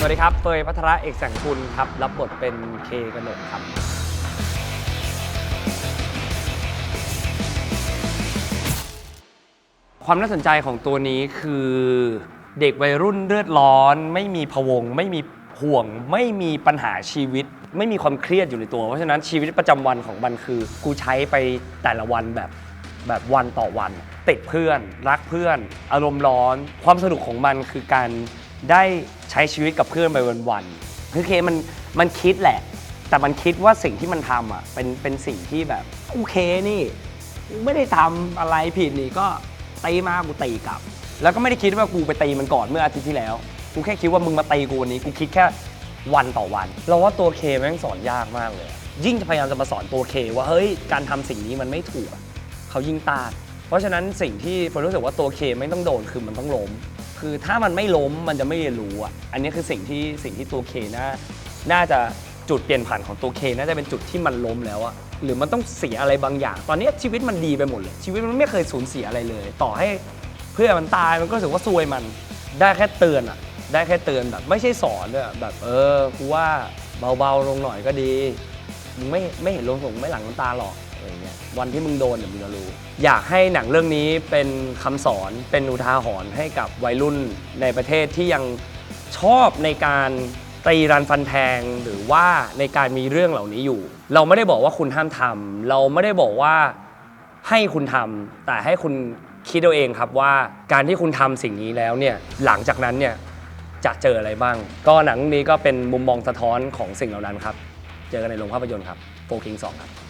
สวัสดีครับเฟยพัทระเอกแสงคุณครับ รับบทเป็นเคกนกครับ ความน่าสนใจของตัวนี้คือเด็กวัยรุ่นเลือดร้อน ไม่มีพะวง ไม่มีห่วง ไม่มีปัญหาชีวิต ไม่มีความเครียดอยู่ในตัว เพราะฉะนั้นชีวิตประจำวันของมันคือ กูใช้ไปแต่ละวันแบบแบบวันต่อวัน ติดเพื่อน รักเพื่อน อารมณ์ร้อน ความสนุกของมันคือการ ได้ใช้ชีวิตกับเพื่อนไปวันๆคือเคมันมันคิดแหละ แต่มันคิดว่าสิ่งที่มันทำอะเป็นเป็นสิ่งที่แบบโอเคนี่ ไม่ได้ทำอะไรผิดนี่ก็ตีมากูตีกลับ แล้วก็ไม่ได้คิดว่ากูไปตีมันก่อนเมื่ออาทิตย์ที่แล้ว กูแค่คิดว่ามึงมาตีกูวันนี้กูคิดแค่วันต่อวัน เราว่าตัวเคแม่งสอนยากมากเลย ยิ่งจะพยายามจะมาสอนตัวเคว่าเฮ้ยการทำสิ่งนี้มันไม่ถูกอะเขายิ่งต้านเพราะฉะนั้นสิ่งที่ผมรู้สึกว่าตัวเคไม่ต้องโดนคือมันต้องล้ม คือถ้ามันไม่ล้มมันจะไม่เรียนรู้อะอันนี้คือสิ่งที่สิ่งที่ตัวเคน่าน่าจะจุดเปลี่ยนผ่านของตัวเคน่าจะเป็นจุดที่มันล้มแล้วอะหรือมันต้องเสียอะไรบางอย่าง ตอนนี้ชีวิตมันดีไปหมดเลย ชีวิตมันไม่เคยสูญเสียอะไรเลย ต่อให้เพื่อนมันตายมันก็รู้สึกว่าซวยมันได้แค่เตือนอะได้แค่เตือนแบบ ไม่ใช่สอนด้วยแบบเออกูว่าเบาๆลงหน่อยก็ดีมึงไม่ไม่เห็นลงส่งไม่หลังน้ำตาหรอก อะไรเงี้ยวันที่มึงโดนเดี๋ยวมึงจะรู้ อยากให้หนังเรื่องนี้เป็นคำสอนเป็นอุทาหรณ์ให้กับวัยรุ่นในประเทศที่ยังชอบในการตีรันฟันแทงหรือว่าในการมีเรื่องเหล่านี้อยู่ เราไม่ได้บอกว่าคุณห้ามทำเราไม่ได้บอกว่าให้คุณทำแต่ให้คุณคิดเอาเองครับว่าการที่คุณทำสิ่งนี้แล้วเนี่ยหลังจากนั้นเนี่ยจะเจออะไรบ้าง ก็หนังนี้ก็เป็นมุมมองสะท้อนของสิ่งเหล่านั้นครับ เจอกันในโรงภาพยนตร์ครับโฟคิงสองครับ